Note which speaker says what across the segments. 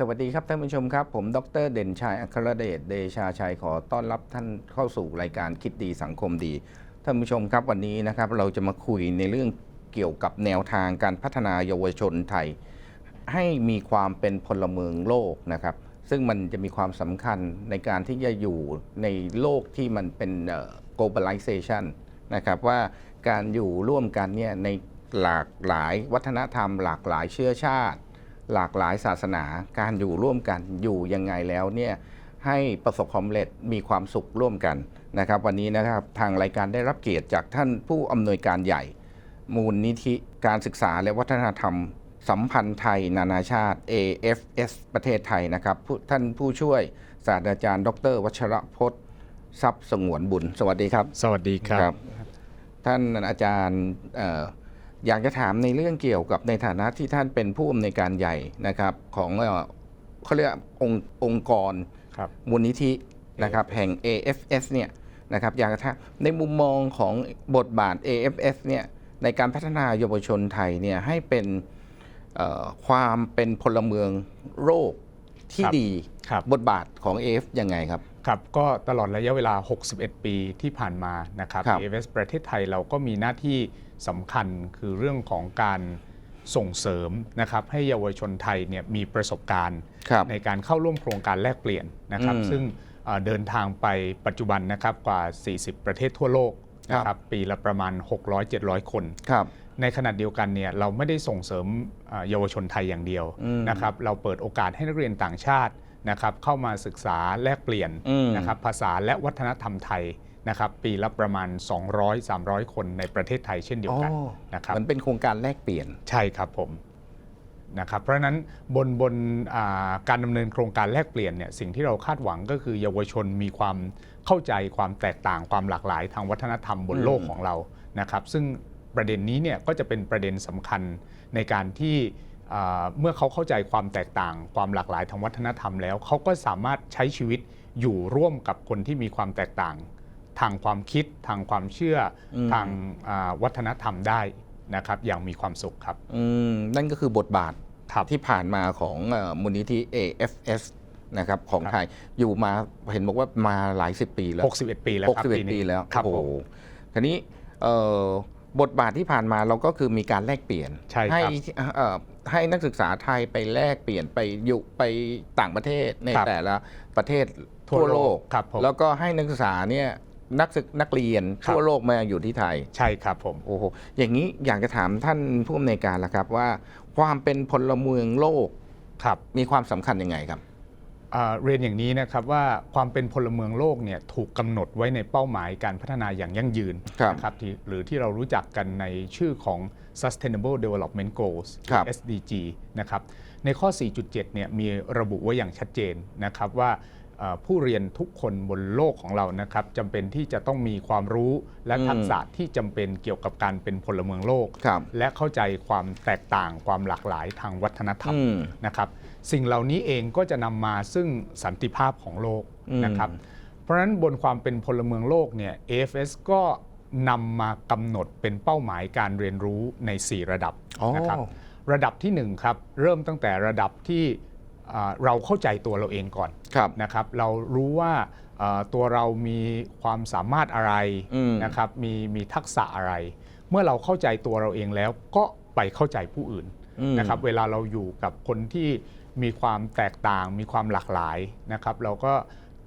Speaker 1: สวัสดีครับท่านผู้ชมครับ ผมดรเด่นชัยอัครเดชเดชาชัยขอต้อนรับท่านเข้าสู่รายการคิดดีสังคมดี ท่านผู้ชมครับวันนี้นะครับเราจะมาคุยในเรื่องเกี่ยวกับแนวทางการพัฒนาเยาวชนไทย ให้มีความเป็นพลเมืองโลกนะครับ ซึ่งมันจะมีความสำคัญในการที่จะอยู่ในโลกที่มันเป็นเอ่อ globalization นะครับว่าการอยู่ร่วมกันเนี่ยในหลากหลายวัฒนธรรม หลากหลายเชื้อชาติ หลากหลายศาสนาการอยู่ร่วมกันอยู่ยังไงแล้วเนี่ยให้ประสบความสำเร็จมีความสุขร่วมกันนะครับ วันนี้นะครับทางรายการได้รับเกียรติจากท่านผู้อำนวยการใหญ่ มูลนิธิการศึกษาและวัฒนธรรม สัมพันธ์ไทย นานาชาติ AFS ประเทศไทยนะครับผู้ท่านผู้ช่วยศาสตราจารย์ ดร วัชรพจน์ทรัพย์สงวนบุญ สวัสดีครับ
Speaker 2: สวัสดีครับ
Speaker 1: ท่านอาจารย์เอ่อ อยากจะถามในเรื่องเกี่ยวกับในฐานะที่ท่านเป็นผู้อำนวยการใหญ่นะครับ ของเอ่อเขาเรียกองค์องค์กร
Speaker 2: ครับ
Speaker 1: มูลนิธินะครับแห่ง AFS เนี่ยนะครับอยากจะถามในมุมมองของบทบาท AFS เนี่ยในการพัฒนาเยาวชนไทยเนี่ยให้เป็นเอ่อความเป็นพลเมืองโลกที่
Speaker 2: ครับ
Speaker 1: ดี
Speaker 2: ครับ
Speaker 1: บทบาทของ AF ยังไงครับ
Speaker 2: ครับก็ตลอดระยะเวลา 61 ปีที่ผ่านมานะครับ
Speaker 1: ครับ
Speaker 2: AFS ประเทศไทยเราก็มีหน้าที่สำคัญคือเรื่องของการส่งเสริมนะครับให้เยาวชนไทยเนี่ยมีประสบการณ์
Speaker 1: ครับ
Speaker 2: ในการเข้าร่วมโครงการแลกเปลี่ยนนะครับ
Speaker 1: อืม
Speaker 2: ซึ่งเอ่อเดินทางไปปัจจุบันนะครับกว่า 40 ประเทศทั่วโลกนะครับปีละประมาณ 600-700 คน
Speaker 1: ครับ
Speaker 2: ในขณะเดียวกันเนี่ยเราไม่ได้ส่งเสริมเอ่อเยาวชนไทยอย่างเดียว
Speaker 1: อืม
Speaker 2: นะครับเราเปิดโอกาสให้นักเรียนต่างชาติ นะครับเข้ามาศึกษาแลกเปลี่ยน
Speaker 1: อืม
Speaker 2: นะครับภาษาและวัฒนธรรมไทยนะครับปีละประมาณ 200-300 คนในประเทศไทยเช่นเดียวกัน
Speaker 1: อ๋อ
Speaker 2: นะครับ
Speaker 1: มันเป็นโครงการแลกเปลี่ยน
Speaker 2: ใช่ครับผมนะครับเพราะฉะนั้นบนบนอ่าการดำเนินโครงการแลกเปลี่ยนเนี่ยสิ่งที่เราคาดหวังก็คือเยาวชนมีความเข้าใจความแตกต่างความหลากหลายทางวัฒนธรรมบน
Speaker 1: อืม
Speaker 2: โลกของเรานะครับ ซึ่งประเด็นนี้เนี่ยก็จะเป็นประเด็นสำคัญในการที่อ่า เมื่อเขาเข้าใจความแตกต่าง ความหลากหลายทางวัฒนธรรมแล้ว เขาก็สามารถใช้ชีวิตอยู่ร่วมกับคนที่มีความแตกต่าง ทางความคิดทางความเชื่ออ
Speaker 1: ม
Speaker 2: ทางอ่าวัฒนธรรมได้นะครับอย่างมีความสุขครับ
Speaker 1: อืมนั่นก็คือบทบาท
Speaker 2: ครับ
Speaker 1: ที่ผ่านมาของเอ่อมูลนิธิ AFS นะครับของ
Speaker 2: ครับ
Speaker 1: ไทยอยู่มาเห็นบอกว่ามาหลายสิบปีแล้ว
Speaker 2: 61 ปีแล้วครับ
Speaker 1: 61
Speaker 2: นี้
Speaker 1: ปีแล้ว
Speaker 2: ครับ
Speaker 1: โอ้
Speaker 2: ผ
Speaker 1: โห
Speaker 2: ม
Speaker 1: ทีนี้เอ่อ บทบาทที่ผ่านมาเราก็คือมีการแลกเปลี่ยน
Speaker 2: ใช่ครับ
Speaker 1: เอ่อให้นักศึกษาไทยไปแลกเปลี่ยนไปอยู่ไปต่างประเทศใน
Speaker 2: ครับ
Speaker 1: แต่ละประเทศ
Speaker 2: ทั่ว
Speaker 1: ทั่วโล
Speaker 2: โล
Speaker 1: ก
Speaker 2: กครับผม
Speaker 1: แล้วก็ให้นักศึกษาเนี่ยนักศึกนักเรียน
Speaker 2: ครับ
Speaker 1: ทั่วโลกมาอยู่ที่ไทย
Speaker 2: ใช่ครับผม
Speaker 1: โอ้โหอย่างนี้อยากจะถามท่านผู้อำนวยการละครับว่า ความเป็นพลเมืองโลก
Speaker 2: ครับ
Speaker 1: มีความสำคัญยังไงครับ
Speaker 2: อ่า เรียนอย่างนี้นะครับว่าความเป็นพลเมืองโลกเนี่ยถูกกำหนดไว้ในเป้าหมายการพัฒนาอย่างยั่งยืน
Speaker 1: ครับ
Speaker 2: นะครับที่หรือที่เรารู้จักกันในชื่อของ Sustainable Development Goals
Speaker 1: ครับ
Speaker 2: SDG นะครับในข้อ 4.7 เนี่ยมีระบุไว้อย่างชัดเจนนะครับว่าเอ่อ ผู้เรียนทุกคนบนโลกของเรานะครับจำเป็นที่จะต้องมีความรู้และ
Speaker 1: อืม
Speaker 2: ทักษะที่จำเป็นเกี่ยวกับการเป็นพลเมืองโลก
Speaker 1: ครับ
Speaker 2: และเข้าใจความแตกต่างความหลากหลายทางวัฒนธรรม
Speaker 1: อืม
Speaker 2: นะครับสิ่งเหล่านี้เองก็จะนำมาซึ่งสันติภาพของโลก
Speaker 1: อืม
Speaker 2: นะครับเพราะฉะนั้นบนความเป็นพลเมืองโลกเนี่ย AFS ก็นำมากำหนดเป็นเป้าหมายการเรียนรู้ใน 4 ระดับ
Speaker 1: อ๋อ
Speaker 2: นะครับระดับที่1ครับเริ่มตั้งแต่ระดับที่อ่า เราเข้าใจตัวเราเองก่อน
Speaker 1: ครับ
Speaker 2: นะครับ เรารู้ว่าเอ่อตัวเรามีความสามารถอะไร
Speaker 1: อืม
Speaker 2: นะครับมีมีทักษะอะไร เมื่อเราเข้าใจตัวเราเองแล้วก็ไปเข้าใจผู้อื่น
Speaker 1: อืม
Speaker 2: นะครับเวลาเราอยู่กับคนที่มีความแตกต่าง มีความหลากหลายนะครับ เราก็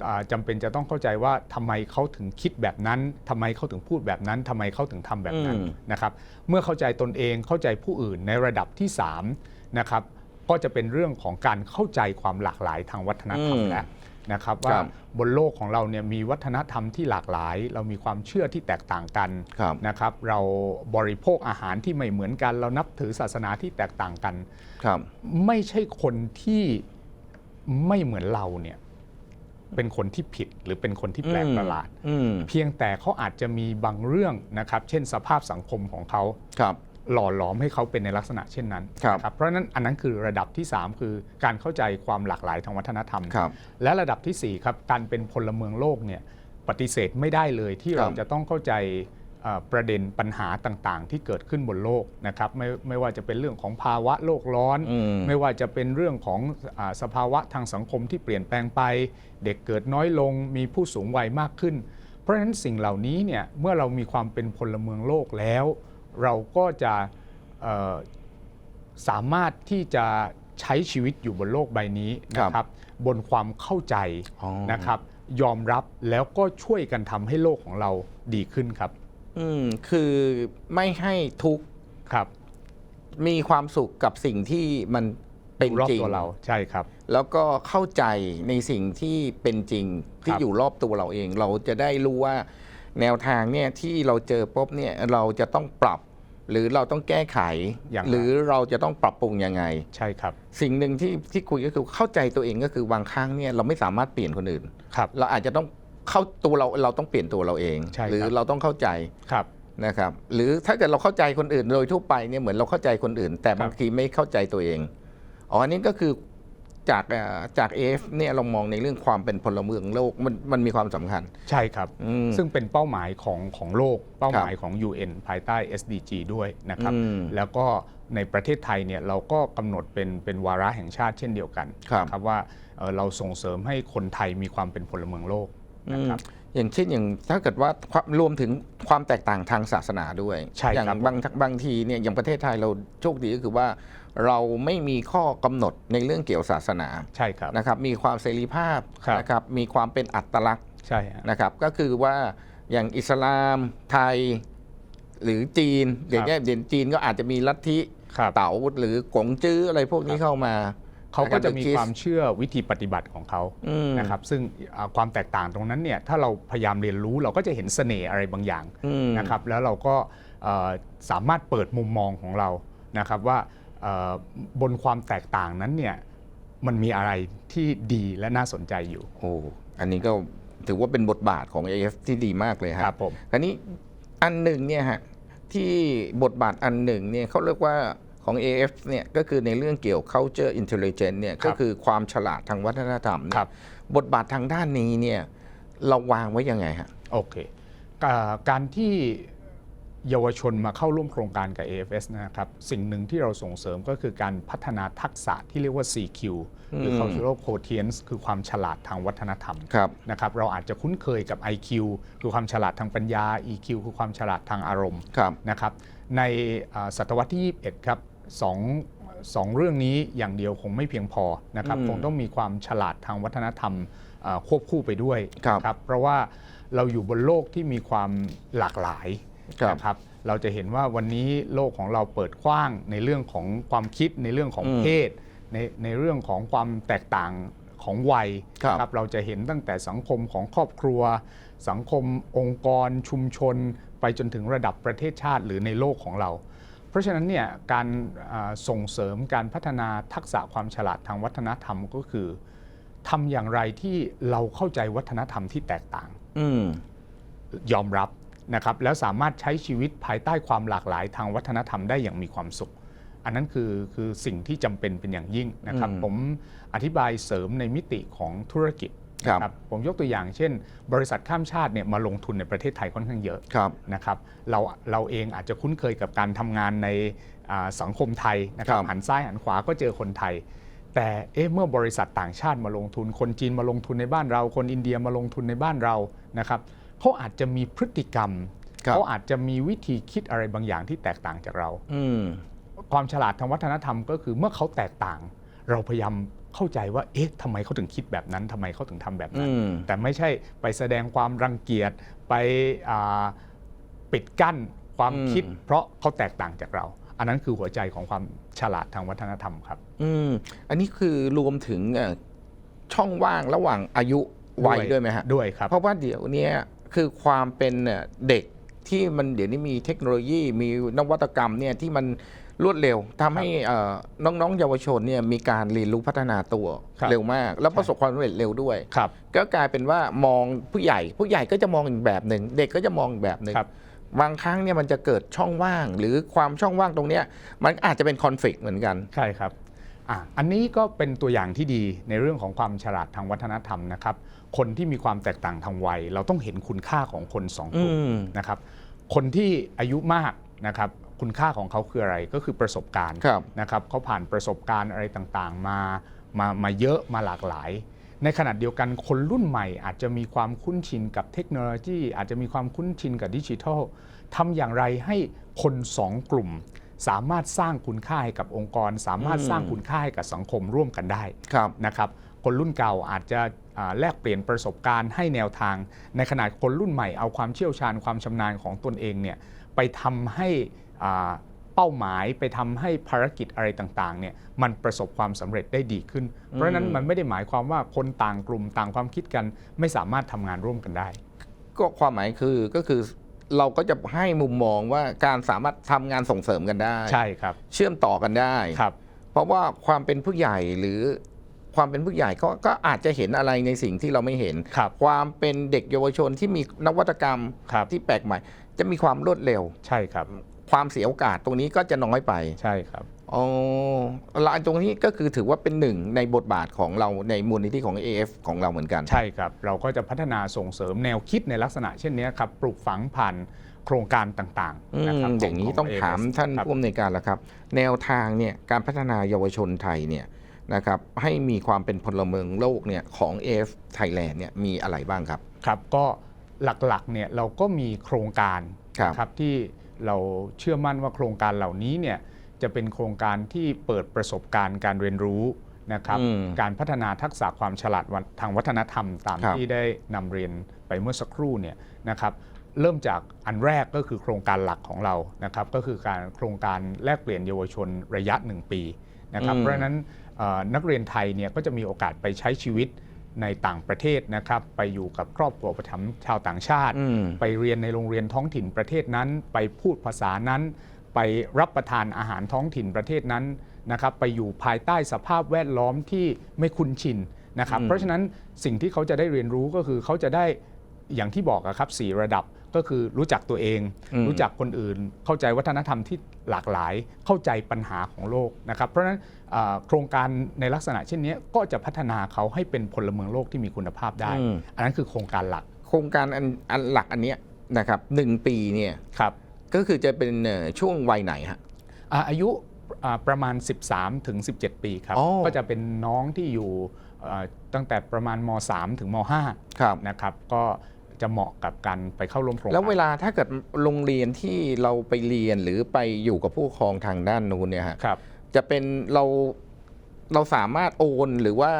Speaker 2: อ่าจำเป็นจะต้องเข้าใจว่าทำไมเขาถึงคิดแบบนั้นทำไมเขาถึงพูดแบบนั้นทำไมเขาถึงทำแบบนั้น
Speaker 1: อืม
Speaker 2: นะครับ เมื่อเข้าใจตนเองเข้าใจผู้อื่นในระดับที่3นะครับ ก็จะเป็นเรื่องของการเข้าใจความหลากหลายทางวัฒนธรรม
Speaker 1: อืม
Speaker 2: แล้วนะครับ
Speaker 1: ค
Speaker 2: ว่า
Speaker 1: รับ
Speaker 2: บนโลกของเราเนี่ยมีวัฒนธรรมที่หลากหลาย เรามีความเชื่อที่แตกต่างกัน
Speaker 1: ครับ
Speaker 2: นะครับ เราบริโภคอาหารที่ไม่เหมือนกัน เรานับถือศาสนาที่แตกต่างกัน
Speaker 1: ครับ
Speaker 2: ไม่ใช่คนที่ไม่เหมือนเราเนี่ยเป็นคนที่ผิดหรือเป็นคนที่แปลกประหลาด
Speaker 1: อืม
Speaker 2: เพียงแต่เขาอาจจะมีบางเรื่องนะครับ เช่นสภาพสังคมของเขา
Speaker 1: ครับ
Speaker 2: หล่อหลอมให้เขาเป็นในลักษณะเช่นนั้น
Speaker 1: ครับ
Speaker 2: นะเพราะฉะนั้นอันนั้นคือระดับที่ 3 คือการเข้าใจความหลากหลายทางวัฒนธรรม
Speaker 1: ครับ
Speaker 2: และระดับทีสี่4ครับการเป็นพลเมืองโลกเนี่ยปฏิเสธไม่ได้เลยที่
Speaker 1: ครับ
Speaker 2: เราจะต้องเข้าใจเอ่อประเด็นปัญหาต่างๆ ที่เกิดขึ้นบนโลกนะครับไม่ไม่ว่าจะเป็นเรื่องของภาวะโลกร้อน
Speaker 1: อืม
Speaker 2: ไม่ว่าจะเป็นเรื่องของอาสภาวะทางสังคมที่เปลี่ยนแปลงไป เด็กเกิดน้อยลงมีผู้สูงวัยมากขึ้น เพราะฉะนั้นสิ่งเหล่านี้เนี่ยเมื่อเรามีความเป็นพลเมืองโลกแล้ว เราก็จะเอ่อสามารถที่จะใช้ชีวิตอยู่บนโลกใบนี้นะครับ บนความเข้าใจ
Speaker 1: อ๋อ
Speaker 2: นะครับ ยอมรับแล้วก็ช่วยกันทำให้โลกของเราดีขึ้นครับ
Speaker 1: อืมคือไม่ให้ทุกข์
Speaker 2: ครับ
Speaker 1: มีความสุขกับสิ่งที่มันเป็น
Speaker 2: อยู่รอบ
Speaker 1: จริง
Speaker 2: ตัวเราใช่ครับ
Speaker 1: แล้วก็เข้าใจในสิ่งที่เป็นจริงที่
Speaker 2: ครับ
Speaker 1: อยู่รอบตัวเราเอง เราจะได้รู้ว่า แนวทางเนี่ยที่เราเจอปุ๊บเนี่ยเราจะต้องปรับ หรือเราต้องแก้ไข
Speaker 2: อย่างไร
Speaker 1: หรือเราจะต้องปรับปรุงยังไง
Speaker 2: ใช่ครับ
Speaker 1: สิ่งหนึ่งที่ที่คุยก็คือเข้าใจตัวเองก็คือบางครั้งเนี่ยเราไม่สามารถเปลี่ยนคนอื่น
Speaker 2: ครับ
Speaker 1: เราอาจจะต้องเข้าตัวเราเราต้องเปลี่ยนตัวเราเอง
Speaker 2: ใช่ครับ
Speaker 1: หรือเราต้องเข้าใจ
Speaker 2: ครับ
Speaker 1: นะครับหรือถ้าเกิดเราเข้าใจคนอื่นโดยทั่วไปเนี่ยเหมือนเราเข้าใจคนอื่น แต่บางทีไม่เข้าใจตัวเองอ๋ออันนี้ก็คือ จากเอ่อจากเอฟเนี่ยเรามองในเรื่องความเป็นพลเมืองโลกมันมันมีความสำคัญ
Speaker 2: ใช่ครับ
Speaker 1: อืม
Speaker 2: ซึ่งเป็นเป้าหมายของของโลก เป้าหมายของ UN ภายใต้ SDG ด้วยนะครับ
Speaker 1: อืม
Speaker 2: แล้วก็ในประเทศไทยเนี่ยเราก็กำหนดเป็นเป็นวาระแห่งชาติเช่นเดียวกัน
Speaker 1: ครับ
Speaker 2: นะว่าเอ่อเราส่งเสริมให้คนไทยมีความเป็นพลเมืองโลกนะครับ
Speaker 1: อืมอย่างเช่นอย่างถ้าเกิดว่าความรวมถึงความแตกต่างทางศาสนาด้วย
Speaker 2: ใช่ครับ
Speaker 1: อย่างบางบางทีเนี่ยอย่างประเทศไทยเราโชคดีก็คือว่า เราไม่มีข้อกำหนดในเรื่องเกี่ยวศาสนา
Speaker 2: ใช่ครับ
Speaker 1: นะครับ มีความเสรีภาพ
Speaker 2: ครับ
Speaker 1: นะครับมีความเป็นอัตลักษณ์
Speaker 2: ใช่ฮะ
Speaker 1: นะครับก็คือว่าอย่างอิสลามไทยหรือจีนอย่างเงี้ยเด่นจีนก็อาจจะมีลัทธิ
Speaker 2: ครับ
Speaker 1: เต๋าหรือกงจื้ออะไรพวกนี้เข้ามา
Speaker 2: เขาก็จะมี
Speaker 1: นรับหรือ
Speaker 2: ความเชื่อวิธีปฏิบัติของเขา
Speaker 1: อืม
Speaker 2: นะครับซึ่งอ่าความแตกต่างตรงนั้นเนี่ยถ้าเราพยายามเรียนรู้เราก็จะเห็นเสน่ห์อะไรบางอย่าง
Speaker 1: อืม
Speaker 2: นะครับแล้วเราก็เอ่อสามารถเปิดมุมมองของเรานะครับว่าเอ่อบนความแตกต่างนั้นเนี่ยมันมีอะไรที่ดีและน่าสนใจอยู่
Speaker 1: โอ้อันนี้ก็ถือว่าเป็นบทบาทของ AF ที่ดีมากเลย
Speaker 2: ค
Speaker 1: ค
Speaker 2: รั
Speaker 1: รั
Speaker 2: บบผม
Speaker 1: คราวนี้อันหนึ่งเนี่ยฮะที่บทบาทอันหนึ่งเนี่ยเขาเรียกว่า ของ AF เนี่ยก็คือในเรื่องเกี่ยว culture intelligence เนี่ยก็คือความฉลาดทางวัฒนธรรมเนี่
Speaker 2: ครั
Speaker 1: ย
Speaker 2: บ
Speaker 1: บทบาททางด้านนี้เนี่ยเราวางไว้ยังไงฮะ
Speaker 2: โอเคอ่าการที่เยาวชนมาเข้าร่วมโครงการกับ AFS นะครับ สิ่งหนึ่งที่เราส่งเสริมก็คือการพัฒนาทักษะที่เรียกว่า CQ หรือ
Speaker 1: ม
Speaker 2: cultural quotients คือความฉลาดทางวัฒนธรรม
Speaker 1: ครับ
Speaker 2: นะครับ เราอาจจะคุ้นเคยกับ IQ คือความฉลาดทางปัญญา EQ คือความฉลาดทางอารมณ์
Speaker 1: ครับ
Speaker 2: นะครับ ในอ่าศตวรรษที่ 21 ครับ สองสองเรื่องนี้อย่างเดียวคงไม่เพียงพอนะครับ
Speaker 1: อืม
Speaker 2: คงต้องมีความฉลาดทางวัฒนธรรมอ่าควบคู่ไปด้วย
Speaker 1: ครับ
Speaker 2: นะครับเพราะว่าเราอยู่บนโลกที่มีความหลากหลาย
Speaker 1: ครับ
Speaker 2: นะครับเราจะเห็นว่าวันนี้โลกของเราเปิดกว้างในเรื่องของความคิดในเรื่องของ
Speaker 1: อืม
Speaker 2: เพศ ในในเรื่องของความแตกต่างของวัย
Speaker 1: ครับ
Speaker 2: นะเราจะเห็นตั้งแต่สังคมของครอบครัว สังคมองค์กรชุมชน ไปจนถึงระดับประเทศชาติหรือในโลกของเรา เพราะฉะนั้นเนี่ยการอ่าส่งเสริมการพัฒนาทักษะความฉลาดทางวัฒนธรรมก็คือทำอย่างไรที่เราเข้าใจวัฒนธรรมที่แตกต่าง
Speaker 1: อืม
Speaker 2: ยอมรับนะครับแล้วสามารถใช้ชีวิตภายใต้ความหลากหลายทางวัฒนธรรมได้อย่างมีความสุข อันนั้นคือคือสิ่งที่จำเป็นเป็นอย่างยิ่งนะครับ
Speaker 1: อืม
Speaker 2: ผมอธิบายเสริมในมิติของธุรกิจ
Speaker 1: ครับ
Speaker 2: นะผมยกตัวอย่างเช่น บริษัทข้ามชาติเนี่ยมาลงทุนในประเทศไทยค่อนข้างเยอะ
Speaker 1: ครับ
Speaker 2: นะครับเราเราเองอาจจะคุ้นเคยกับการทำงานในอ่าสังคมไทยนะครับ
Speaker 1: ครับ
Speaker 2: หันซ้ายหันขวาก็เจอคนไทย แต่เอ๊ะเมื่อบริษัทต่างชาติมาลงทุน คนจีนมาลงทุนในบ้านเรา คนอินเดียมาลงทุนในบ้านเรานะครับเขาอาจจะมีพฤติกรรม
Speaker 1: ครับ
Speaker 2: เขาอาจจะมีวิธีคิดอะไรบางอย่างที่แตกต่างจากเรา
Speaker 1: อืม
Speaker 2: ความฉลาดทางวัฒนธรรมก็คือเมื่อเขาแตกต่าง เราพยายาม เข้าใจว่า เอ๊ะทำไมเขาถึงคิดแบบนั้นทำไมเขาถึงทำแบบนั้น
Speaker 1: อืม
Speaker 2: แต่ไม่ใช่ไปแสดงความรังเกียจไปอ่าปิดกั้นความ
Speaker 1: อืม
Speaker 2: คิด เพราะเขาแตกต่างจากเรา อันนั้นคือหัวใจของความฉลาดทางวัฒนธรรมครับ
Speaker 1: อืมอันนี้คือรวมถึงเอ่อช่องว่างระหว่างอายุวัย
Speaker 2: ด้วย
Speaker 1: ด้วยไหมฮะ
Speaker 2: ด้วยครับ
Speaker 1: เพราะว่าเดี๋ยวเนี้ยคือความเป็นเอ่อเด็กที่มันเดี๋ยวนี้มีเทคโนโลยีมีนวัตกรรมเนี่ยที่มัน รวดเร็วทำให้เอ่อน้องๆ เยาวชนเนี่ยมีการเรียนรู้พัฒนาตัว
Speaker 2: ครับ
Speaker 1: เร็วมาก แล้วประสบความสำเร็จเร็วด้วย
Speaker 2: ครับ
Speaker 1: ก็กลายเป็นว่ามองผู้ใหญ่ ผู้ใหญ่ก็จะมองอีกแบบหนึ่ง เด็กก็จะมองอีกแบบหนึ่ง
Speaker 2: ครับ
Speaker 1: บางครั้งเนี่ยมันจะเกิดช่องว่าง หรือความช่องว่างตรงเนี้ยมันอาจจะเป็นคอนฟ lict เหมือนกัน
Speaker 2: ใช่ครับอะอันนี้ก็เป็นตัวอย่างที่ดีในเรื่องของความฉลาดทางวัฒนธรรมนะครับ คนที่มีความแตกต่างทางวัย เราต้องเห็นคุณค่าของคนสองกลุ่ม
Speaker 1: อืม
Speaker 2: นะครับ คนที่อายุมากนะครับ คุณค่าของเขาคืออะไรก็คือประสบการณ์
Speaker 1: ครับ
Speaker 2: นะครับเขาผ่านประสบการณ์อะไรต่างๆ มามามาเยอะมาหลากหลาย ในขณะเดียวกันคนรุ่นใหม่ อาจจะมีความคุ้นชินกับเทคโนโลยี อาจจะมีความคุ้นชินกับดิจิทัลทำอย่างไรให้คนสองกลุ่ม สามารถสร้างคุณค่าให้กับองค์กร สามารถ
Speaker 1: อืม
Speaker 2: สร้างคุณค่าให้กับสังคมร่วมกันได้
Speaker 1: ครับ
Speaker 2: นะครับคนรุ่นเก่าอาจจะอ่าแลกเปลี่ยนประสบการณ์ให้แนวทาง ในขณะคนรุ่นใหม่เอาความเชี่ยวชาญความชำนาญของตนเองเนี่ยไปทำให้อ่า เป้าหมายไปทำให้ภารกิจอะไรต่างๆเนี่ยมันประสบความสำเร็จได้ดีขึ้น เพราะฉะนั้นมันไม่ได้หมายความว่าคนต่างกลุ่มต่างความคิดกัน ไม่สามารถทำงานร่วมกันได้
Speaker 1: ก็ความหมายคือก็คือเราก็จะให้มุมมองว่าการสามารถทำงานส่งเสริมกันได้
Speaker 2: ใช่ครับ
Speaker 1: เชื่อมต่อกันได้
Speaker 2: ครับ
Speaker 1: เพราะว่าความเป็นผู้ใหญ่หรือความเป็นผู้ใหญ่ก็ก็อาจจะเห็นอะไรในสิ่งที่เราไม่เห็น
Speaker 2: ครับ
Speaker 1: ความเป็นเด็กเยาวชนที่มีนวัตกรรม
Speaker 2: ครับ
Speaker 1: ที่แปลกใหม่ จะมีความรวดเร็ว
Speaker 2: ใช่ครับ
Speaker 1: ความเสียโอกาสตรงนี้ก็จะน้อยไป
Speaker 2: ใช่ครับ
Speaker 1: อ๋อแล้วอันตรงนี้ก็คือถือว่าเป็นหนึ่งในบทบาทของเราในมูลนิธิของ AF ของเราเหมือนกัน
Speaker 2: ใช่ครับ เราก็จะพัฒนาส่งเสริมแนวคิดในลักษณะเช่นนี้ครับปลูกฝังผ่านโครงการต่าง
Speaker 1: อื
Speaker 2: ๆนะครับ
Speaker 1: มอย่างนี้ต้อง
Speaker 2: ข
Speaker 1: ถามท่าน
Speaker 2: ครับ
Speaker 1: ผู้อำนวยการแล้วครับ แนวทางเนี่ยการพัฒนาเยาวชนไทยเนี่ยนะครับให้มีความเป็นพลเมืองโลกเนี่ยของ AF Thailand เนี่ยมีอะไรบ้างครับ
Speaker 2: ครับก็ หลักๆเนี่ยเราก็มีโครงการ
Speaker 1: ครับ
Speaker 2: นะครับที่เราเชื่อมั่นว่าโครงการเหล่านี้เนี่ยจะเป็นโครงการที่เปิดประสบการณ์การเรียนรู้นะครับ
Speaker 1: อืม
Speaker 2: การพัฒนาทักษะความฉลาดทางวัฒนธรรมตาม
Speaker 1: ครับ
Speaker 2: ที่ได้นำเรียนไปเมื่อสักครู่เนี่ยนะครับเริ่มจากอันแรกก็คือโครงการหลักของเรานะครับก็คือการโครงการแลกเปลี่ยนเยาวชนระยะ 1 ปีนะครับ
Speaker 1: อืม
Speaker 2: เพราะฉะนั้นเอ่อนักเรียนไทยเนี่ยก็จะมีโอกาสไปใช้ชีวิต ในต่างประเทศนะครับไปอยู่กับครอบครัวอุประถมภ์ชาวต่างชาติ
Speaker 1: อืม
Speaker 2: ไปเรียนในโรงเรียนท้องถิ่นประเทศนั้น ไปพูดภาษานั้น ไปรับประทานอาหารท้องถิ่นประเทศนั้นนะครับไปอยู่ภายใต้สภาพแวดล้อมที่ไม่คุ้นชินนะครับ
Speaker 1: อืม
Speaker 2: เพราะฉะนั้นสิ่งที่เขาจะได้เรียนรู้ก็คือเขาจะได้ อย่างที่บอกอะครับสี่ระดับก็คือรู้จักตัวเอง
Speaker 1: อืม
Speaker 2: รู้จักคนอื่น เข้าใจวัฒนธรรมที่หลากหลาย เข้าใจปัญหาของโลกนะครับ เพราะฉะนั้นอ่าโครงการในลักษณะเช่นนี้ก็จะพัฒนาเขาให้เป็นพลเมืองโลกที่มีคุณภาพได้
Speaker 1: อืม
Speaker 2: อันนั้นคือโครงการหลัก
Speaker 1: โครงการอันอันหลักอันเนี้ยนะครับหนึ่งปีเนี่ย
Speaker 2: ครับ
Speaker 1: ก็คือจะเป็นเอ่อช่วงวัยไหนฮะ
Speaker 2: อ่าอายุอ่าประมาณ 13 ถึง 17 ปีครับ
Speaker 1: อ๋อ
Speaker 2: ก็จะเป็นน้องที่อยู่อ่าตั้งแต่ประมาณม 3 ถึงม
Speaker 1: ครับ
Speaker 2: 5นะครับก็ จะเหมาะกับการไปเข้าร่วมโครงการ
Speaker 1: แล้วเวลาถ้าเกิดโรงเรียนที่เราไปเรียนหรือไปอยู่กับผู้ปกครองทางด้านนู้นเนี่ยฮะ
Speaker 2: ครับ
Speaker 1: จะเป็นเราเราสามารถโอนหรือว่า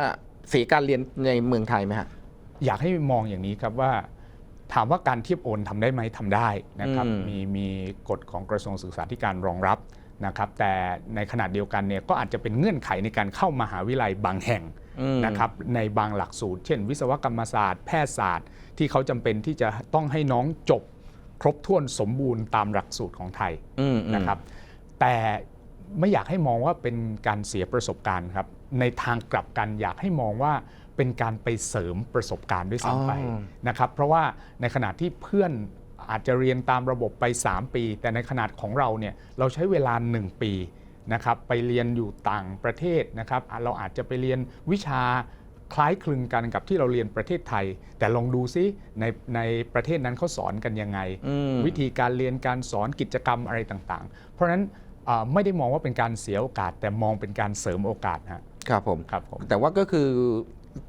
Speaker 1: เสียการเรียนในเมืองไทยไหมฮะ
Speaker 2: อยากให้มองอย่างนี้ครับว่า ถามว่าการเทียบโอนทำได้ไหมทำได้นะครับ
Speaker 1: อืม
Speaker 2: มีมีกฎของกระทรวงศึกษาธิการรองรับนะครับ แต่ในขณะเดียวกันเนี่ยก็อาจจะเป็นเงื่อนไขในการเข้ามหาวิทยาลัยบางแห่ง
Speaker 1: อืม
Speaker 2: นะครับในบางหลักสูตร เช่น วิศวกรรมศาสตร์แพทยศาสตร์ ที่เขาจำเป็นที่จะต้องให้น้องจบครบถ้วนสมบูรณ์ตามหลักสูตรของไทย
Speaker 1: อืมอืม
Speaker 2: นะครับ แต่ไม่อยากให้มองว่าเป็นการเสียประสบการณ์ครับ ในทางกลับกันอยากให้มองว่าเป็นการไปเสริมประสบการณ์ด้วยซ้ำไป
Speaker 1: อ๋อ
Speaker 2: นะครับ เพราะว่าในขณะที่เพื่อนอาจจะเรียนตามระบบไป 3 ปี แต่ในขนาดของเราเนี่ยเราใช้เวลา 1 ปี นะครับไปเรียนอยู่ต่างประเทศนะครับอะเราอาจจะไปเรียนวิชาคล้ายคลึงกันกับที่เราเรียนประเทศไทย แต่ลองดูซิในในประเทศนั้นเขาสอนกันยังไง
Speaker 1: อืม
Speaker 2: วิธีการเรียนการสอนกิจกรรมอะไรต่างๆ เพราะฉะนั้นอ่าไม่ได้มองว่าเป็นการเสียโอกาส แต่มองเป็นการเสริมโอกาสฮะ
Speaker 1: ครับผม
Speaker 2: ครับผม
Speaker 1: แต่ว่าก็คือ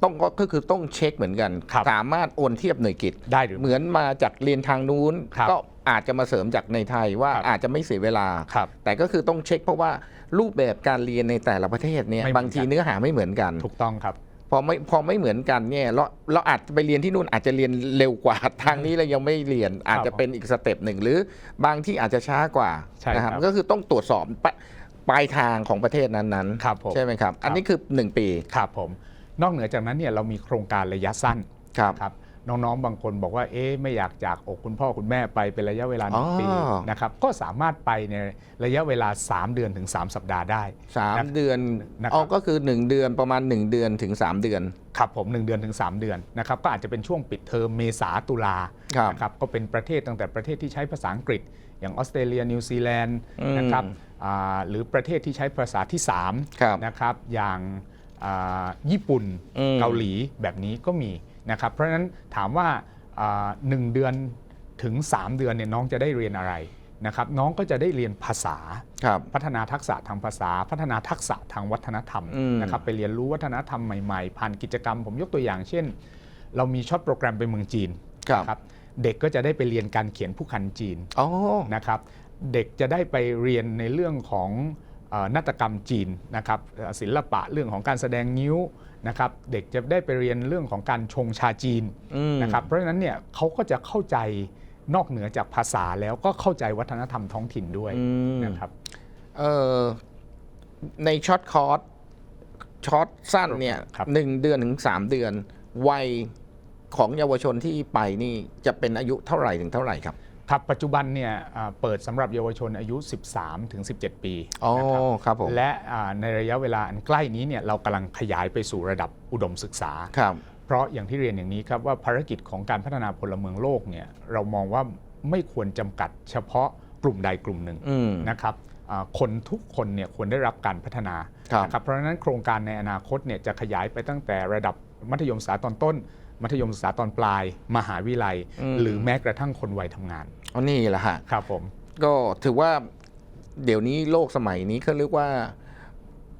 Speaker 1: ต้องก็ก็คือต้องเช็คเหมือนกัน
Speaker 2: ครับ
Speaker 1: สามารถโอนเทียบหน่วยกิจ
Speaker 2: ได้หรือ
Speaker 1: เหมือนมาจากเรียนทางนู้น
Speaker 2: ครับ
Speaker 1: ก็ อาจจะมาเสริมจากในไทยว่า
Speaker 2: ครับ
Speaker 1: อาจจะไม่เสียเวลา
Speaker 2: ครับ
Speaker 1: แต่ก็คือต้องเช็คเพราะว่ารูปแบบการเรียนในแต่ละประเทศเนี่ย
Speaker 2: ไม่เหมือนกัน
Speaker 1: บางทีเนื้อหาไม่เหมือนกัน
Speaker 2: ถูกต้องครับ
Speaker 1: พอไม่พอไม่เหมือนกันเนี่ยเราเราอาจจะไปเรียนที่นู่นอาจจะเรียนเร็วกว่าทางนี้เรายังไม่เรียนอาจจะเป็นอีกสเต็ปหนึ่งหรือบางที่อาจจะช้ากว่า
Speaker 2: ใช่
Speaker 1: นะค
Speaker 2: ครั
Speaker 1: รับบก็คือต้องตรวจสอบปะปลายทางของประเทศนั้น
Speaker 2: ครับผม
Speaker 1: ๆใช่ไหมครับ อันนี้คือ 1 ปี
Speaker 2: ครับผมนอกเหนือจากนั้นเนี่ยเรามีโครงการระยะสั้น
Speaker 1: ครับ
Speaker 2: ครับ น้องๆ บางคนบอกว่าเอ๊ะไม่อยากจากอกคุณพ่อคุณแม่ไปเป็นระยะเวลาหนึ่ง
Speaker 1: อ๋อ
Speaker 2: ปีนะครับก็สามารถไปในระยะเวลา 3 เดือนถึง 3 สัปดาห์ได้
Speaker 1: สาม
Speaker 2: นะ
Speaker 1: เดือน
Speaker 2: นะครับ
Speaker 1: อ๋อก็คือ1เดือนประมาณ1เดือนถึง3เดือน
Speaker 2: ครับผม 1 เดือนถึง 3 เดือนนะครับก็อาจจะเป็นช่วงปิดเทอมเมษาตุลา
Speaker 1: ครับ
Speaker 2: นะครับก็เป็นประเทศตั้งแต่ประเทศที่ใช้ภาษาอังกฤษ อย่างออสเตรเลียนิวซีแลนด์
Speaker 1: อืม
Speaker 2: นะครับอ่าหรือประเทศที่ใช้ภาษาที่
Speaker 1: ครับ
Speaker 2: 3นะครับอย่างอ่าญี่ปุ่น
Speaker 1: อืม
Speaker 2: เกาหลีแบบนี้ก็มี นะครับเพราะฉะนั้นถามว่าอ่าหนึ่งเดือนถึง 3 เดือนเนี่ยน้องจะได้เรียนอะไรนะครับน้องก็จะได้เรียนภาษา
Speaker 1: ครับ
Speaker 2: พัฒนาทักษะทางภาษา พัฒนาทักษะทางวัฒนธรรม
Speaker 1: อืม
Speaker 2: นะครับไปเรียนรู้วัฒนธรรมใหม่ๆผ่านกิจกรรม ผมยกตัวอย่าง เช่น เรามีช็อตโปรแกรมไปเมืองจีน
Speaker 1: ครับ
Speaker 2: นะครับเด็กก็จะได้ไปเรียนการเขียนผู้คันจีน
Speaker 1: อ๋อ
Speaker 2: นะครับเด็กจะได้ไปเรียนในเรื่องของเอ่อนาฏกรรมจีนนะครับเอ่อศิลปะเรื่องของการแสดงนิ้ว นะครับเด็กจะได้ไปเรียนเรื่องของการชงชาจีน
Speaker 1: อืม
Speaker 2: นะครับเพราะฉะนั้นเนี่ยเขาก็จะเข้าใจนอกเหนือจากภาษาแล้วก็เข้าใจวัฒนธรรมท้องถิ่นด้วย
Speaker 1: อืม
Speaker 2: นะครับ
Speaker 1: เอ่อในช็อตคอร์สช็อตสั้นเนี่ย
Speaker 2: ครับ
Speaker 1: หนึ่งเดือนถึงสามเดือน วัยของเยาวชนที่ไปนี่จะเป็นอายุเท่าไหร่ถึงเท่าไหร่ครับ
Speaker 2: ครับปัจจุบันเนี่ยอ่าเปิดสำหรับเยาวชนอายุ 13 ถึง 17 ปี
Speaker 1: อ๋อ
Speaker 2: นะครับ
Speaker 1: ครับผม
Speaker 2: และอ่าในระยะเวลาอันใกล้นี้เนี่ยเรากำลังขยายไปสู่ระดับอุดมศึกษา
Speaker 1: ครับ
Speaker 2: เพราะอย่างที่เรียนอย่างนี้ครับว่าภารกิจของการพัฒนาพลเมืองโลกเนี่ยเรามองว่าไม่ควรจำกัดเฉพาะกลุ่มใดกลุ่มหนึ่ง
Speaker 1: อืม
Speaker 2: นะครับอ่าคนทุกคนเนี่ยควรได้รับการพัฒนา
Speaker 1: ครับ
Speaker 2: นะครับเพราะฉะนั้นโครงการในอนาคตเนี่ยจะขยายไปตั้งแต่ระดับมัธยมศึกษาตอนต้น มัธยมศึกษาตอนปลาย มหาวิทยาลัย หรือแม้กระทั่งคนวัยทำงาน
Speaker 1: อ๋อนี่แหละฮะ
Speaker 2: ครับผม
Speaker 1: ก็ถือว่าเดี๋ยวนี้โลกสมัยนี้เขาเรียกว่า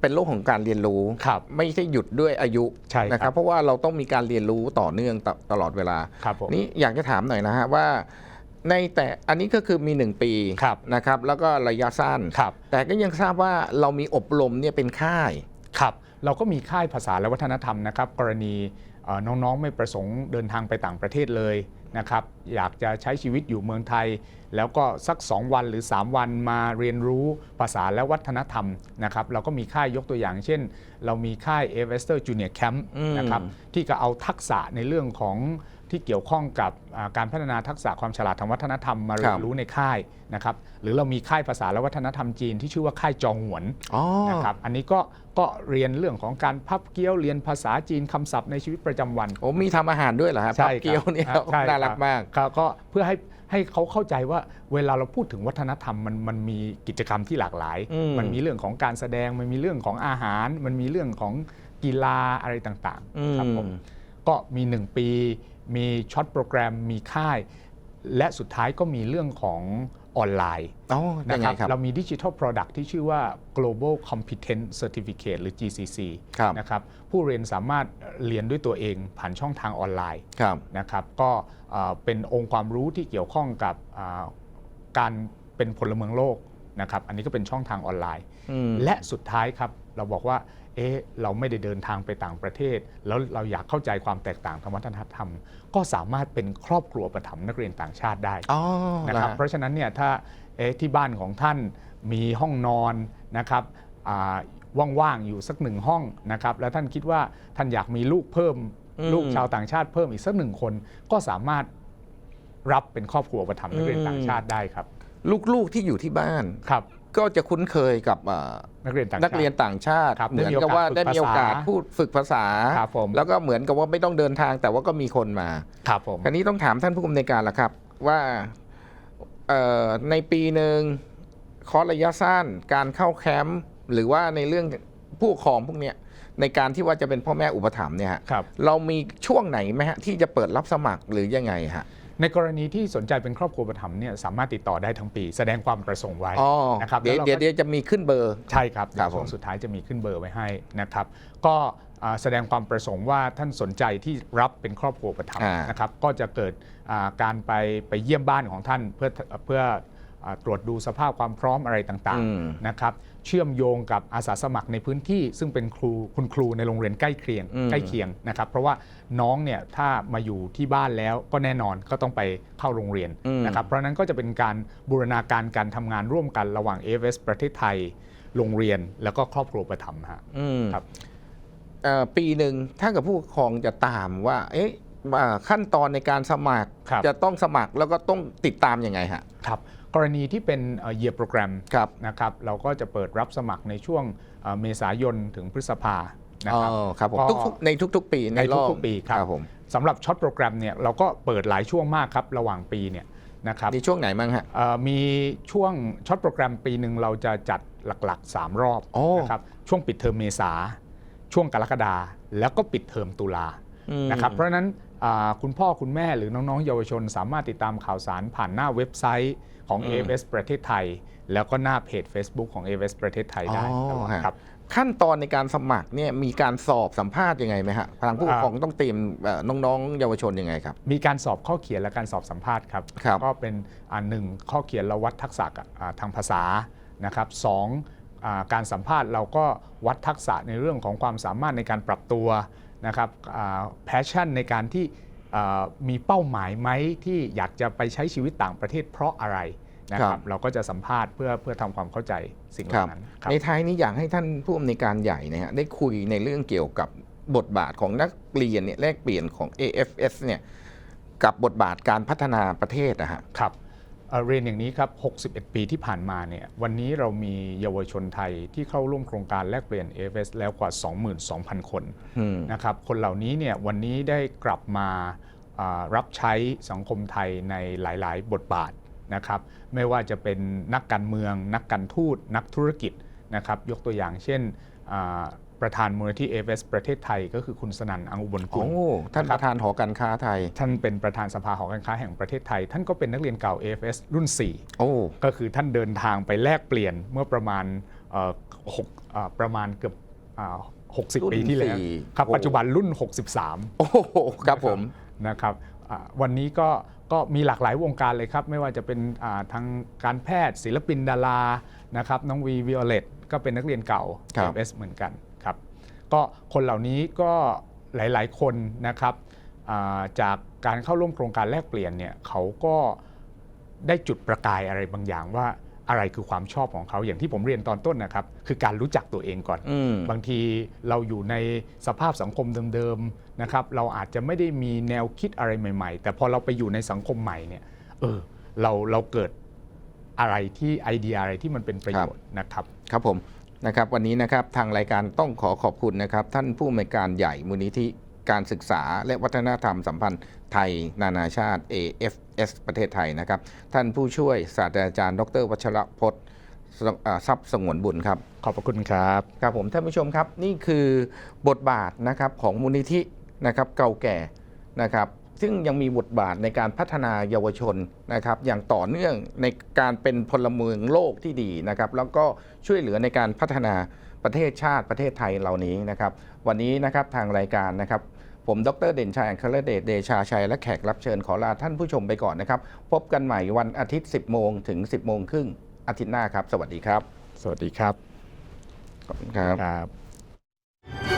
Speaker 1: เป็นโลกของการเรียนรู้
Speaker 2: ครับ
Speaker 1: ไม่ใช่หยุดด้วยอายุ
Speaker 2: ใช่ครับ
Speaker 1: นะครับ เพราะว่าเราต้องมีการเรียนรู้ต่อเนื่องตตลอดเวลา
Speaker 2: ครับผม
Speaker 1: นี่อยากจะถามหน่อยนะฮะว่าในแต่อันนี้ก็คือมี 1 ปี
Speaker 2: ครับ
Speaker 1: นะครับ แล้วก็ระยะสั้น
Speaker 2: ครับ
Speaker 1: แต่ก็ยังทราบว่าเรามีอบรมเนี่ยเป็นค่าย
Speaker 2: ครับ เราก็มีค่ายภาษาและวัฒนธรรมนะครับ กรณีเอ่อ น้องๆไม่ประสงค์เดินทางไปต่างประเทศเลยนะครับอยากจะใช้ชีวิตอยู่เมืองไทย แล้วก็สัก 2 วันหรือ 3 วันมาเรียนรู้ภาษาและวัฒนธรรมนะครับเราก็มีค่ายยกตัวอย่างเช่น เรามีค่าย a v e s t e r Junior Camp
Speaker 1: อืม
Speaker 2: นะครับที่ก็เอาทักษะในเรื่องของ ที่เกี่ยวข้องกับอ่าการพัฒนาทักษะความฉลาดทางวัฒนธรรมมาเรียนรู้ในค่ายนะครับหรือเรามีค่ายภาษาและวัฒนธรรมจีนที่ชื่อว่าค่ายจองหวน
Speaker 1: อ๋อ
Speaker 2: นะครับอันนี้ก็ก็เรียนเรื่องของการพับเกี๊ยวเรียนภาษาจีนคำศัพท์ในชีวิตประจำวัน
Speaker 1: โอ้มีทำอาหารด้วยเหรอฮะ
Speaker 2: ใช่
Speaker 1: พับเกี๊ยวเนี่ย
Speaker 2: ครับใช่
Speaker 1: น่ารักมาก
Speaker 2: ครับก็เพื่อให้ให้เขาเข้าใจว่าเวลาเราพูดถึงวัฒนธรรมมันมันมีกิจกรรมที่หลากหลาย
Speaker 1: อืม
Speaker 2: มันมีเรื่องของการแสดงมันมีเรื่องของอาหาร มันมีเรื่องของกีฬาอะไรต่าง
Speaker 1: อื
Speaker 2: ๆครับผมมก็มี 1 ปี มีช็อตโปรแกรมมีค่าย และสุดท้ายก็มีเรื่องของออนไลน์
Speaker 1: อ๋อยั
Speaker 2: นะ
Speaker 1: ง
Speaker 2: ค
Speaker 1: ไง
Speaker 2: รับ
Speaker 1: ครับ
Speaker 2: เรามีดิจิทัล Product ที่ชื่อว่า Global Competence Certificate หรือ GCC
Speaker 1: ครับ
Speaker 2: นะครับผู้เรียนสามารถเรียนด้วยตัวเองผ่านช่องทางออนไลน์
Speaker 1: ครับ
Speaker 2: นะครับก็เอ่อเป็นองค์ความรู้ที่เกี่ยวข้องกับอ่าการเป็นพลเมืองโลกนะครับอันนี้ก็เป็นช่องทางออนไลน์
Speaker 1: อืม
Speaker 2: และสุดท้ายครับเราบอกว่า เอ๊ะเราไม่ได้เดินทางไปต่างประเทศ แล้วเราอยากเข้าใจความแตกต่างทางวัฒนธรรม ก็สามารถเป็นครอบครัวประถมนักเรียนต่างชาติได้
Speaker 1: อ๋อ
Speaker 2: นะครับ
Speaker 1: เหอฮ
Speaker 2: เพราะฉะนั้นเนี่ยถ้าเอ๊ะที่บ้านของท่านมีห้องนอนนะครับอ่าว่างๆอยู่สักหนึ่งห้องนะครับแล้วท่านคิดว่าท่านอยากมีลูกเพิ่ม
Speaker 1: อืม
Speaker 2: ลูกชาวต่างชาติเพิ่มอีกสักหนึ่งคนก็สามารถรับเป็นครอบครัวประถมนักเรียนต่างชาติได้ครับ
Speaker 1: ลูกๆที่อยู่ที่บ้าน
Speaker 2: ครับ
Speaker 1: ก็จะคุ้นเคยกับเอ่อ
Speaker 2: นักเรียนต่าง
Speaker 1: นัก
Speaker 2: ชาติ
Speaker 1: เรียนต่างชาติ
Speaker 2: ครับ
Speaker 1: เหมือนกับว่า
Speaker 2: ได้
Speaker 1: ได้
Speaker 2: มี
Speaker 1: มี
Speaker 2: โอ
Speaker 1: โอกากา
Speaker 2: ส
Speaker 1: สพูดฝึกภาษา
Speaker 2: ครับผม
Speaker 1: แล้วก็เหมือนกับว่าไม่ต้องเดินทางแต่ว่าก็มีคนมา
Speaker 2: ครับผม
Speaker 1: คราวนี้ต้องถามท่านผู้กำกับการละครับ ว่าเอ่อในปีหนึ่งคอร์สระยะสั้นการเข้าแคมป์หรือว่าในเรื่องผู้ปกครองพวกเนี้ยในการที่ว่าจะเป็นพ่อแม่อุปถัมภ์เนี่ยฮะ
Speaker 2: ครับ
Speaker 1: เรามีช่วงไหนไหมฮะที่จะเปิดรับสมัครหรือยังไงฮะ
Speaker 2: ในกรณีที่สนใจเป็นครอบครัวประถมเนี่ยสามารถติดต่อได้ทั้งปี แสดงความประสงค์ไว้
Speaker 1: อ๋อ
Speaker 2: นะครับ
Speaker 1: เดี๋ยว
Speaker 2: แล้วเราก็
Speaker 1: เดี๋ยวเดี๋ยวจะมีขึ้นเบอร์
Speaker 2: ใช่ครับ
Speaker 1: ครับ
Speaker 2: เดี๋ยวช่ว
Speaker 1: ผ
Speaker 2: ง
Speaker 1: ม
Speaker 2: สุดท้ายจะมีขึ้นเบอร์ไว้ให้นะครับ ก็อ่าแสดงความประสงค์ว่าท่านสนใจที่รับเป็นครอบครัวประถม
Speaker 1: อ่าน
Speaker 2: นะครับ ก็จะเกิดอ่าการไปไปเยี่ยมบ้านของท่านเพื่อเพื่ออ่าตรวจดูสภาพความพร้อมอะไรต่าง
Speaker 1: อืม
Speaker 2: ๆนะครับ เชื่อมโยงกับอาสาสมัครในพื้นที่ ซึ่งเป็นครูคุณครูในโรงเรียนใกล้เคียง
Speaker 1: อืม
Speaker 2: ใกล้เคียงนะครับ เพราะว่าน้องเนี่ยถ้ามาอยู่ที่บ้านแล้วก็แน่นอนก็ต้องไปเข้าโรงเรียน
Speaker 1: อืม
Speaker 2: นะครับเพราะฉะนั้นก็จะเป็นการบูรณาการการทำงานร่วมกันระหว่าง AFS ประเทศไทย โรงเรียนแล้วก็ครอบครัวประถมฮะ
Speaker 1: อืม
Speaker 2: ครับ
Speaker 1: เอ่อปีหนึ่งถ้ากับผู้ปกครองจะตามว่า เอ๊ะอ่าขั้นตอนในการสมัคร
Speaker 2: ครับ
Speaker 1: จะต้องสมัครแล้วก็ต้องติดตามยังไงฮะ
Speaker 2: ครับ กรณีที่เป็นเยียร์โปรแกรม
Speaker 1: ครับ
Speaker 2: นะครับเราก็จะเปิดรับสมัครในช่วงเอ่อเมษายนถึงพฤษภานะ
Speaker 1: อ๋อ
Speaker 2: ครับ
Speaker 1: ครับผม
Speaker 2: ก็
Speaker 1: ทุกๆในทุกๆ ปีใน
Speaker 2: ใน
Speaker 1: รอบ
Speaker 2: ทุกๆปีครับ
Speaker 1: ผม
Speaker 2: สำหรับช็อตโปรแกรมเนี่ยเราก็เปิดหลายช่วงมากครับระหว่างปีเนี่ยนะครับ
Speaker 1: ในช่วงไหนบ้างฮะ
Speaker 2: เอ่อมีช่วงช็อตโปรแกรมปีหนึ่งเราจะจัดหลักๆ 3 รอบ
Speaker 1: โอ้
Speaker 2: นะครับช่วงปิดเทอมเมษาช่วงกรกฎาแล้วก็ปิดเทอมตุลา
Speaker 1: อืม
Speaker 2: นะครับเพราะฉะนั้นอ่าคุณพ่อคุณแม่หรือน้องๆ เยาวชนสามารถติดตามข่าวสารผ่านหน้าเว็บไซต์ ของ
Speaker 1: อืม
Speaker 2: AFS ประเทศไทย แล้วก็หน้าเพจ Facebook ของ AFS ประเทศไทยได้
Speaker 1: อ๋อฮะ
Speaker 2: ครับ
Speaker 1: ขั้นตอนในการสมัครเนี่ยมีการสอบสัมภาษณ์ยังไงไหมฮะทางผู้ปกครองต้องเตรียมเอ่อน้องๆ เยาวชนยังไงครับ
Speaker 2: มีการสอบข้อเขียนและการสอบสัมภาษณ์ครับ
Speaker 1: ครับ
Speaker 2: ก็เป็นอันหนึ่งข้อเขียนเราวัดทักษะกับอ่าทางภาษานะครับสองอาการสัมภาษณ์เราก็วัดทักษะในเรื่องของความสามารถในการปรับตัวนะครับแพชชั่นในการที่อ่า มีเป้าหมายไหมที่อยากจะไปใช้ชีวิตต่างประเทศเพราะอะไรนะค
Speaker 1: ครั
Speaker 2: รับบเราก็จะสัมภาษณ์เพื่อเพื่อทำความเข้าใจสิ่งเห
Speaker 1: ครั
Speaker 2: ล่า
Speaker 1: บ
Speaker 2: นั้นครับ
Speaker 1: ในท้ายนี้อยากให้ท่านผู้อำนวยการใหญ่เนะฮะได้คุยในเรื่องเกี่ยวกับบทบาทของนักเรียนเนี่ยแลกเปลี่ยนของ AFS เนี่ยกับบทบาทการพัฒนาประเทศนะฮะ
Speaker 2: ครับ เอ่อเรียนอย่างนี้ครับ 61 ปีที่ผ่านมาเนี่ยวันนี้เรามีเยาวชนไทยที่เข้าร่วมโครงการแลกเปลี่ยน AFS แล้วกว่า 22,000 คน
Speaker 1: อืม
Speaker 2: นะครับคนเหล่านี้เนี่ยวันนี้ได้กลับมาอ่ารับใช้สังคมไทยในหลาย ๆ บทบาทนะครับไม่ว่าจะเป็นนักการเมือง นักการทูตนักธุรกิจนะครับยกตัวอย่างเช่นอ่า ประธานมูลนิธิ AFS ประเทศไทย ก็คือคุณสนั่นอังอุบลกุ
Speaker 1: โอ้
Speaker 2: ล
Speaker 1: ท่าน
Speaker 2: นะค
Speaker 1: ป
Speaker 2: รับ
Speaker 1: ระธานหอการค้าไทย
Speaker 2: ท่านเป็นประธานสภาหอการค้าแห่งประเทศไทย ท่านก็เป็นนักเรียนเก่า AFS รุ่น 4
Speaker 1: โอ้
Speaker 2: ก็คือท่านเดินทางไปแลกเปลี่ยนเมื่อประมาณเอ่อหกเอ่อประมาณเกือบอ่า
Speaker 1: รุ่
Speaker 2: 60
Speaker 1: น
Speaker 2: ปีที่แล้ว
Speaker 1: สี่
Speaker 2: ครับ
Speaker 1: โอ้
Speaker 2: ปัจจุบันรุ่น 63
Speaker 1: โอ้โหครับผม
Speaker 2: นะครับอ่าวันนี้ก็ก็มีหลากหลายวงการเลยครับ ไม่ว่าจะเป็นอ่าทางการแพทย์ศิลปินดารานะครับน้องวีวิโอเลต ก็เป็นนักเรียนเก่า
Speaker 1: ครับ
Speaker 2: AFS เหมือนกันครับก็คนเหล่านี้ก็หลายๆ คนนะครับอ่าจากการเข้าร่วมโครงการแลกเปลี่ยนเนี่ยเขาก็ได้จุดประกายอะไรบางอย่างว่าอะไรคือความชอบของเขาอย่างที่ผมเรียนตอนต้นนะครับ คือการรู้จักตัวเองก่อน
Speaker 1: อืม
Speaker 2: บางทีเราอยู่ในสภาพสังคมเดิมๆนะครับเราอาจจะไม่ได้มีแนวคิดอะไรใหม่ ๆ แต่พอเราไปอยู่ในสังคมใหม่เนี่ยเออเราเราเกิดอะไรที่ไอเดียอะไรที่มันเป็นประโยชน์นะครับ
Speaker 1: ครับผมนะครับวันนี้นะครับทางรายการต้องขอขอบคุณนะครับ ท่านผู้อำนวยการใหญ่มูลนิธิการศึกษาและวัฒนธรรมสัมพันธ์ไทย นานาชาติ AFS ประเทศไทยนะครับ ท่านผู้ช่วยศาสตราจารย์ ดร วัชรพจน์อ่าทรัพย์สงวนบุญครับ
Speaker 2: ขอบพระคุณครับ
Speaker 1: ครับผมท่านผู้ชมครับนี่คือบทบาทนะครับของมูลนิธินะครับเก่าแก่นะครับ ซึ่งยังมีบทบาทในการพัฒนาเยาวชนนะครับ อย่างต่อเนื่องในการเป็นพลเมืองโลกที่ดีนะครับ แล้วก็ช่วยเหลือในการพัฒนาประเทศชาติประเทศไทยเหล่านี้นะครับ วันนี้นะครับทางรายการนะครับ ผมดรเด่นชัยอัครเดชเดชาชัยและแขกรับเชิญขอลาท่านผู้ชมไปก่อนนะครับ พบกันใหม่วันอาทิตย์ 10 โมงถึง 10 โมงครึ่งอาทิตย์หน้าครับ สวัสดีครับ
Speaker 2: สวัสดีครับ
Speaker 1: ขอบคุณครับ
Speaker 2: ครับ